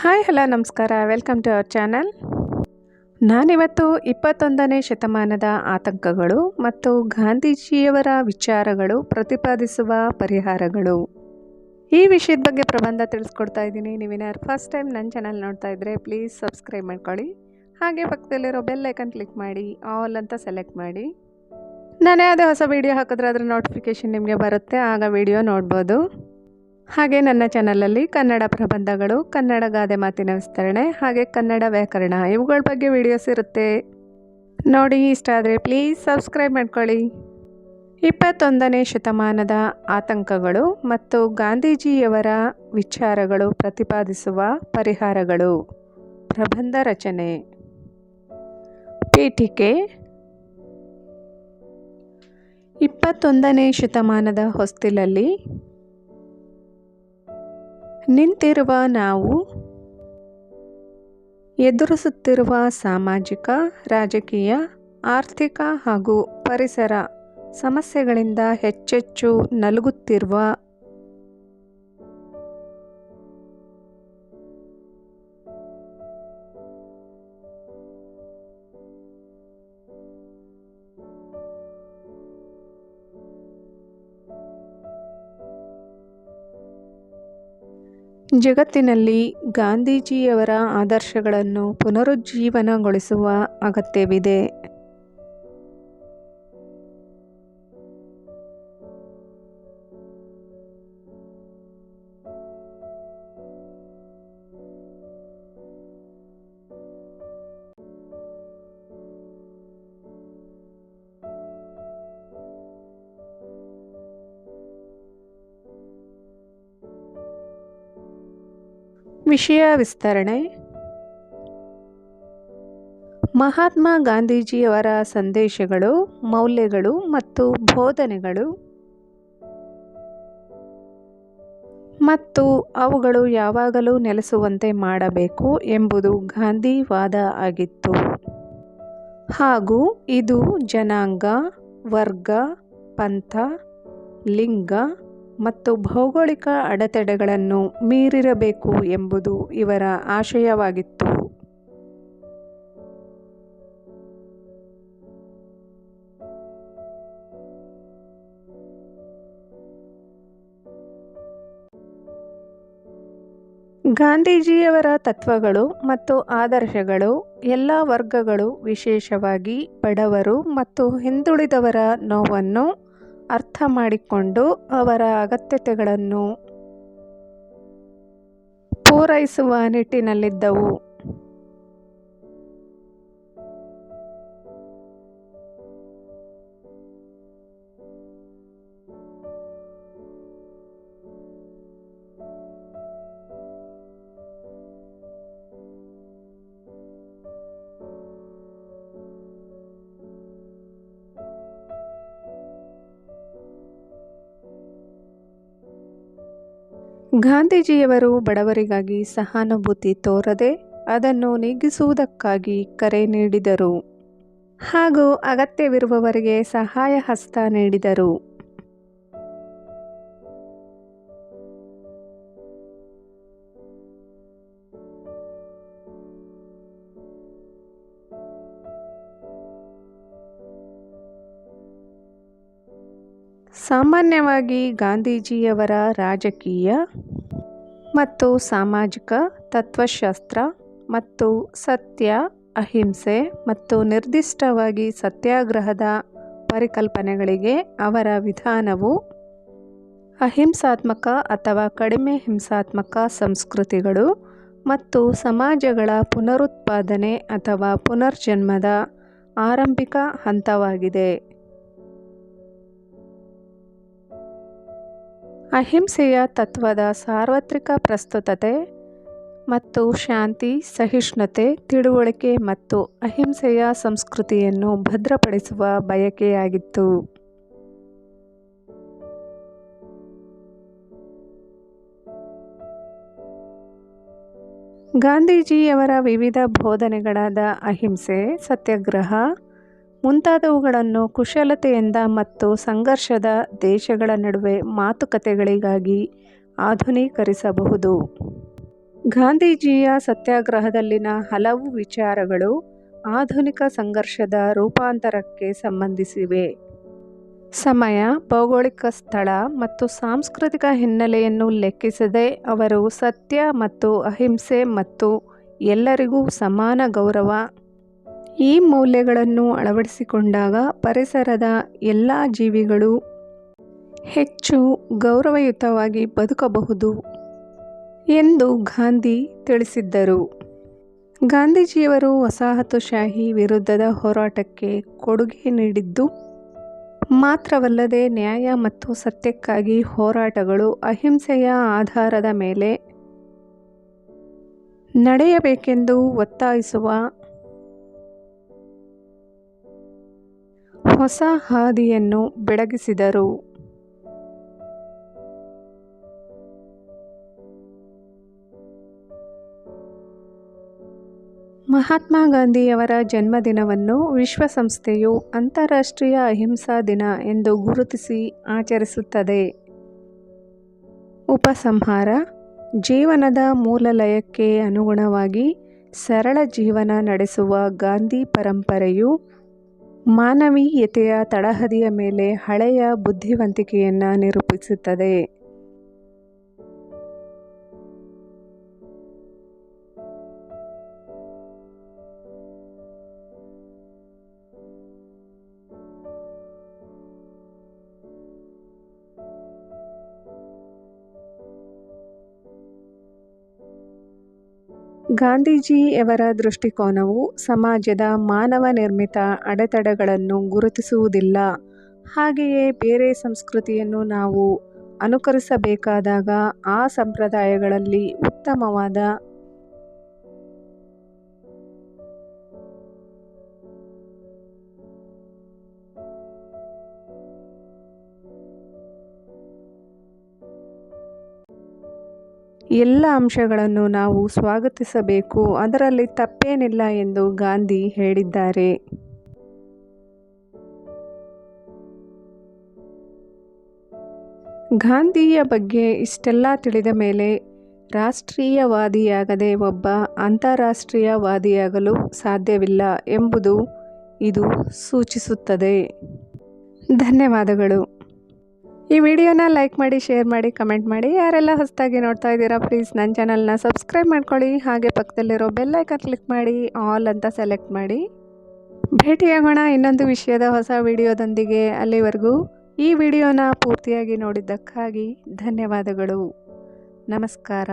Hi, hello, ನಮಸ್ಕಾರ. Welcome to our channel ನಾನಿವತ್ತು ಇಪ್ಪತ್ತೊಂದನೇ ಶತಮಾನದ ಆತಂಕಗಳು ಮತ್ತು ಗಾಂಧೀಜಿಯವರ ವಿಚಾರಗಳು ಪ್ರತಿಪಾದಿಸುವ ಪರಿಹಾರಗಳು. ಈ ವಿಷಯದ ಬಗ್ಗೆ ಪ್ರಬಂಧ ತಿಳಿಸ್ಕೊಡ್ತಾ ಇದ್ದೀನಿ. ನೀವೇನಾದ್ರು ಫಸ್ಟ್ ಟೈಮ್ ನನ್ನ ಚಾನಲ್ ನೋಡ್ತಾ ಇದ್ದರೆ ಪ್ಲೀಸ್ ಸಬ್ಸ್ಕ್ರೈಬ್ ಮಾಡ್ಕೊಳ್ಳಿ. ಹಾಗೆ ಪಕ್ಕದಲ್ಲಿರೋ ಐಕನ್ ಕ್ಲಿಕ್ ಮಾಡಿ ಆಲ್ ಅಂತ ಸೆಲೆಕ್ಟ್ ಮಾಡಿ. ನಾನು ಯಾವುದೇ ಹೊಸ ವೀಡಿಯೋ ಹಾಕಿದ್ರೆ ಅದರ ನೋಟಿಫಿಕೇಷನ್ ನಿಮಗೆ ಬರುತ್ತೆ. ಆಗ ವಿಡಿಯೋ ನೋಡ್ಬೋದು. ಹಾಗೆ ನನ್ನ ಚಾನಲಲ್ಲಿ ಕನ್ನಡ ಪ್ರಬಂಧಗಳು, ಕನ್ನಡ ಗಾದೆ ಮಾತಿನ ವಿಸ್ತರಣೆ, ಹಾಗೆ ಕನ್ನಡ ವ್ಯಾಕರಣ ಇವುಗಳ ಬಗ್ಗೆ ವಿಡಿಯೋಸ್ ಇರುತ್ತೆ. ನೋಡಿ, ಇಷ್ಟ ಆದರೆ ಪ್ಲೀಸ್ ಸಬ್ಸ್ಕ್ರೈಬ್ ಮಾಡ್ಕೊಳ್ಳಿ. ಇಪ್ಪತ್ತೊಂದನೇ ಶತಮಾನದ ಆತಂಕಗಳು ಮತ್ತು ಗಾಂಧೀಜಿಯವರ ವಿಚಾರಗಳು ಪ್ರತಿಪಾದಿಸುವ ಪರಿಹಾರಗಳು. ಪ್ರಬಂಧ ರಚನೆ. ಪೀಠಿಕೆ. ಇಪ್ಪತ್ತೊಂದನೇ ಶತಮಾನದ ಹೊಸ್ತಿಲಲ್ಲಿ ನಿಂತಿರುವ ನಾವು ಎದುರಿಸುತ್ತಿರುವ ಸಾಮಾಜಿಕ ರಾಜಕೀಯ ಆರ್ಥಿಕ ಹಾಗೂ ಪರಿಸರ ಸಮಸ್ಯೆಗಳಿಂದ ಹೆಚ್ಚೆಚ್ಚು ನಲುಗುತ್ತಿರುವ ಜಗತ್ತಿನಲ್ಲಿ ಗಾಂಧೀಜಿಯವರ ಆದರ್ಶಗಳನ್ನು ಪುನರುಜ್ಜೀವನಗೊಳಿಸುವ ಅಗತ್ಯವಿದೆ. ವಿಷಯ ವಿಸ್ತರಣೆ. ಮಹಾತ್ಮ ಗಾಂಧೀಜಿಯವರ ಸಂದೇಶಗಳು, ಮೌಲ್ಯಗಳು ಮತ್ತು ಬೋಧನೆಗಳು. ಮತ್ತು ಅವುಗಳು ಯಾವಾಗಲೂ ನೆಲೆಸುವಂತೆ ಮಾಡಬೇಕು ಎಂಬುದು ಗಾಂಧಿವಾದ ಆಗಿತ್ತು. ಹಾಗೂ ಇದು ಜನಾಂಗ, ವರ್ಗ, ಪಂಥ, ಲಿಂಗ ಮತ್ತು ಭೌಗೋಳಿಕ ಅಡೆತಡೆಗಳನ್ನು ಮೀರಿರಬೇಕು ಎಂಬುದು ಇವರ ಆಶಯವಾಗಿತ್ತು. ಗಾಂಧೀಜಿಯವರ ತತ್ವಗಳು ಮತ್ತು ಆದರ್ಶಗಳು, ಎಲ್ಲ ವರ್ಗಗಳು ವಿಶೇಷವಾಗಿ ಬಡವರು ಮತ್ತು ಹಿಂದುಳಿದವರ ನೋವನ್ನು ಅರ್ಥ ಮಾಡಿಕೊಂಡು ಅವರ ಅಗತ್ಯತೆಗಳನ್ನು ಪೂರೈಸುವ ನಿಟ್ಟಿನಲ್ಲಿದ್ದವು. ಗಾಂಧೀಜಿಯವರು ಬಡವರಿಗಾಗಿ ಸಹಾನುಭೂತಿ ತೋರದೆ ಅದನ್ನು ನೀಗಿಸುವುದಕ್ಕಾಗಿ ಕರೆ ನೀಡಿದರು. ಹಾಗೂ ಅಗತ್ಯವಿರುವವರಿಗೆ ಸಹಾಯ ಹಸ್ತ ನೀಡಿದರು. ಸಾಮಾನ್ಯವಾಗಿ ಗಾಂಧೀಜಿಯವರ ರಾಜಕೀಯ ಮತ್ತು ಸಾಮಾಜಿಕ ತತ್ವಶಾಸ್ತ್ರ ಮತ್ತು ಸತ್ಯ, ಅಹಿಂಸೆ ಮತ್ತು ನಿರ್ದಿಷ್ಟವಾಗಿ ಸತ್ಯಾಗ್ರಹದ ಪರಿಕಲ್ಪನೆಗಳಿಗೆ ಅವರ ವಿಧಾನವು ಅಹಿಂಸಾತ್ಮಕ ಅಥವಾ ಕಡಿಮೆ ಹಿಂಸಾತ್ಮಕ ಸಂಸ್ಕೃತಿಗಳು ಮತ್ತು ಸಮಾಜಗಳ ಪುನರುತ್ಪಾದನೆ ಅಥವಾ ಪುನರ್ಜನ್ಮದ ಆರಂಭಿಕ ಹಂತವಾಗಿದೆ. ಅಹಿಂಸೆಯ ತತ್ವದ ಸಾರ್ವತ್ರಿಕ ಪ್ರಸ್ತುತತೆ ಮತ್ತು ಶಾಂತಿ, ಸಹಿಷ್ಣುತೆ, ತಿಳುವಳಿಕೆ ಮತ್ತು ಅಹಿಂಸೆಯ ಸಂಸ್ಕೃತಿಯನ್ನು ಭದ್ರಪಡಿಸುವ ಬಯಕೆಯಾಗಿತ್ತು. ಗಾಂಧೀಜಿಯವರ ವಿವಿಧ ಬೋಧನೆಗಳಾದ ಅಹಿಂಸೆ, ಸತ್ಯಾಗ್ರಹ ಮುಂತಾದವುಗಳನ್ನು ಕುಶಲತೆಯಿಂದ ಮತ್ತು ಸಂಘರ್ಷದ ದೇಶಗಳ ನಡುವೆ ಮಾತುಕತೆಗಳಿಗಾಗಿ ಆಧುನೀಕರಿಸಬಹುದು. ಗಾಂಧೀಜಿಯ ಸತ್ಯಾಗ್ರಹದಲ್ಲಿನ ಹಲವು ವಿಚಾರಗಳು ಆಧುನಿಕ ಸಂಘರ್ಷದ ರೂಪಾಂತರಕ್ಕೆ ಸಂಬಂಧಿಸಿವೆ. ಸಮಯ, ಭೌಗೋಳಿಕ ಸ್ಥಳ ಮತ್ತು ಸಾಂಸ್ಕೃತಿಕ ಹಿನ್ನೆಲೆಯನ್ನು ಲೆಕ್ಕಿಸದೆ ಅವರು ಸತ್ಯ ಮತ್ತು ಅಹಿಂಸೆ ಮತ್ತು ಎಲ್ಲರಿಗೂ ಸಮಾನ ಗೌರವ ಈ ಮೌಲ್ಯಗಳನ್ನು ಅಳವಡಿಸಿಕೊಂಡಾಗ ಪರಿಸರದ ಎಲ್ಲ ಜೀವಿಗಳು ಹೆಚ್ಚು ಗೌರವಯುತವಾಗಿ ಬದುಕಬಹುದು ಎಂದು ಗಾಂಧಿ ತಿಳಿಸಿದ್ದರು. ಗಾಂಧೀಜಿಯವರು ವಸಾಹತುಶಾಹಿ ವಿರುದ್ಧದ ಹೋರಾಟಕ್ಕೆ ಕೊಡುಗೆ ನೀಡಿದ್ದು, ಮಾತ್ರವಲ್ಲದೆ ನ್ಯಾಯ ಮತ್ತು ಸತ್ಯಕ್ಕಾಗಿ ಹೋರಾಟಗಳು ಅಹಿಂಸೆಯ ಆಧಾರದ ಮೇಲೆ ನಡೆಯಬೇಕೆಂದು ಒತ್ತಾಯಿಸುವ ಹೊಸ ಹಾದಿಯನ್ನು ಬೆಳಗಿಸಿದರು. ಮಹಾತ್ಮ ಗಾಂಧಿಯವರ ಜನ್ಮದಿನವನ್ನು ವಿಶ್ವಸಂಸ್ಥೆಯು ಅಂತಾರಾಷ್ಟ್ರೀಯ ಅಹಿಂಸಾ ದಿನ ಎಂದು ಗುರುತಿಸಿ ಆಚರಿಸುತ್ತದೆ. ಉಪಸಂಹಾರ, ಜೀವನದ ಮೂಲ ಲಯಕ್ಕೆ ಅನುಗುಣವಾಗಿ ಸರಳ ಜೀವನ ನಡೆಸುವ ಗಾಂಧಿ ಪರಂಪರೆಯು ಮಾನವೀಯತೆಯ ತಳಹದಿಯ ಮೇಲೆ ಹಳೆಯ ಬುದ್ಧಿವಂತಿಕೆಯನ್ನು ನಿರೂಪಿಸುತ್ತದೆ. ಗಾಂಧೀಜಿಯವರ ದೃಷ್ಟಿಕೋನವು ಸಮಾಜದ ಮಾನವ ನಿರ್ಮಿತ ಅಡೆತಡೆಗಳನ್ನು ಗುರುತಿಸುವುದಿಲ್ಲ. ಹಾಗೆಯೇ ಬೇರೆ ಸಂಸ್ಕೃತಿಯನ್ನು ನಾವು ಅನುಕರಿಸಬೇಕಾದಾಗ ಆ ಸಂಪ್ರದಾಯಗಳಲ್ಲಿ ಉತ್ತಮವಾದ ಎಲ್ಲ ಅಂಶಗಳನ್ನು ನಾವು ಸ್ವಾಗತಿಸಬೇಕು. ಅದರಲ್ಲಿ ತಪ್ಪೇನಿಲ್ಲ ಎಂದು ಗಾಂಧಿ ಹೇಳಿದ್ದಾರೆ. ಗಾಂಧಿಯ ಬಗ್ಗೆ ಇಷ್ಟೆಲ್ಲ ತಿಳಿದ ಮೇಲೆ ರಾಷ್ಟ್ರೀಯವಾದಿಯಾಗದೆ ಒಬ್ಬ ಅಂತಾರಾಷ್ಟ್ರೀಯವಾದಿಯಾಗಲು ಸಾಧ್ಯವಿಲ್ಲ ಎಂಬುದು ಇದು ಸೂಚಿಸುತ್ತದೆ. ಧನ್ಯವಾದಗಳು. ಈ ವಿಡಿಯೋನ ಲೈಕ್ ಮಾಡಿ, ಶೇರ್ ಮಾಡಿ, ಕಮೆಂಟ್ ಮಾಡಿ. ಯಾರೆಲ್ಲ ಹೊಸದಾಗಿ ನೋಡ್ತಾ ಇದ್ದೀರಾ ಪ್ಲೀಸ್ ನನ್ನ ಚಾನಲ್ನ ಸಬ್ಸ್ಕ್ರೈಬ್ ಮಾಡ್ಕೊಳ್ಳಿ. ಹಾಗೆ ಪಕ್ಕದಲ್ಲಿರೋ ಬೆಲ್ಲೈಕನ್ ಕ್ಲಿಕ್ ಮಾಡಿ ಆಲ್ ಅಂತ ಸೆಲೆಕ್ಟ್ ಮಾಡಿ. ಭೇಟಿಯಾಗೋಣ ಇನ್ನೊಂದು ವಿಷಯದ ಹೊಸ ವಿಡಿಯೋದೊಂದಿಗೆ ಅಲ್ಲಿವರೆಗೂ ಈ ವಿಡಿಯೋನ ಪೂರ್ತಿಯಾಗಿ ನೋಡಿದ್ದಕ್ಕಾಗಿ ಧನ್ಯವಾದಗಳು. ನಮಸ್ಕಾರ.